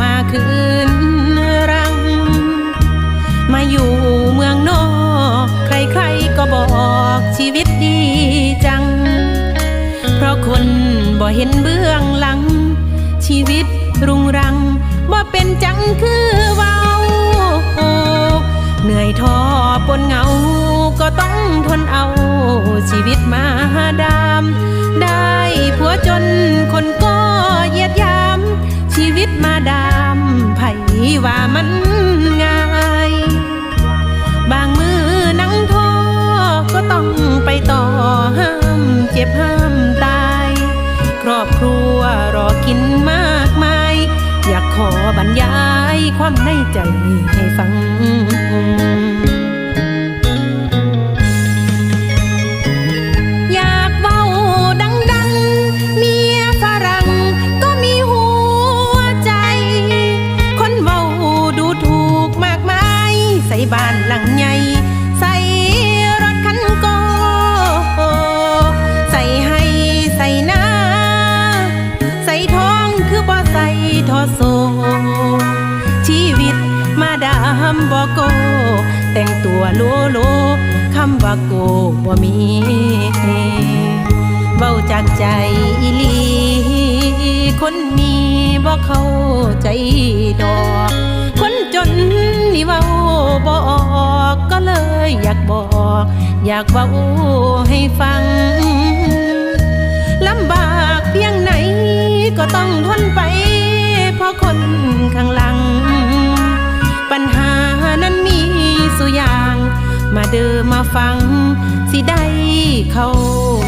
มาคืนรัง มาอยู่เมืองนอก ใครๆก็บอกชีวิตดีจัง เพราะคนบ่เห็นเบื้องหลัง ชีวิตรุงรังบ่เป็นจังคือเว้า เหนื่อยท้อปนเหงา ก็ต้องทนเอาชีวิตมาดาม ได้ผัวจนคน ใจให้ฟัง อยากเบาดังๆ เมียฝรั่งก็มีหัวใจ คนเบาดูถูกมากมาย ใส่บ้านหลังใหญ่ใส่รถคันโก ใส่ให้ใส่หน้า ใส่ท้องคือบ่ใส่ทอโซชีวิตมามบ่โก แต่งตัวโลโลคำว่าโกบ่มีเบาจากใจอีลี คนมีบ่เข้าใจดอก คนจนนี่เว้าบ่ออกก็เลยอยากบอก อยากเว้าให้ฟังลำบากเพียงไหนก็ต้องทนไป เพราะคน สุยาง มาเดิมมาฟัง สิได้เข้า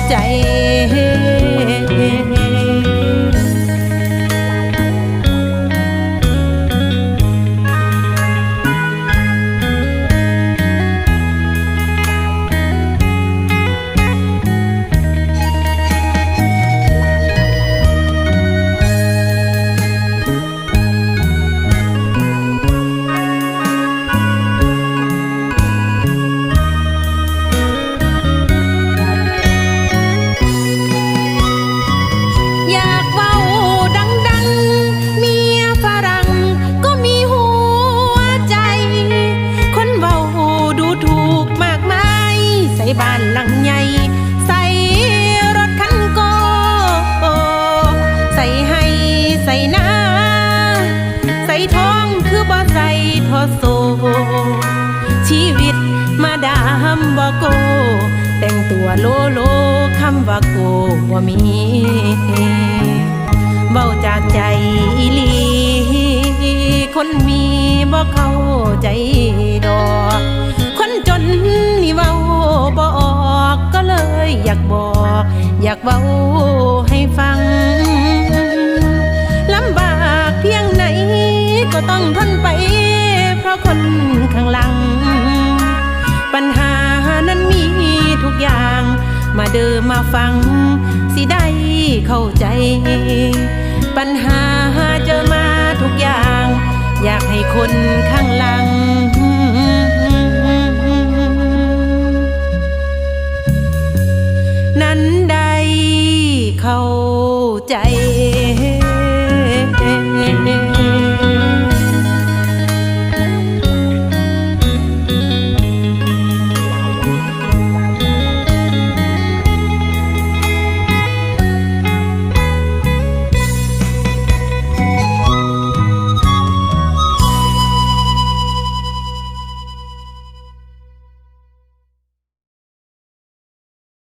ใจ บ้านหลังใหญ่ ใส่รถคันโก ใส่ให้ใส่หน้าใส่ทองคือบ่ใส่ทอโซ ชีวิตมาดามบ่โก แต่งตัวโลโลคำว่าโกว่ามีเบาจากใจอีลี คนมีบ่เข้าใจดอก อยากบอก อยากเว้าให้ฟังลำบากเพียงไหน ก็ต้องทนไป เพราะคนข้างหลัง ปัญหานั้นมีทุกอย่าง มาเดิมมาฟัง สิได้เข้าใจ ปัญหาเจอมาทุกอย่าง อยากให้คนข้าง ใจ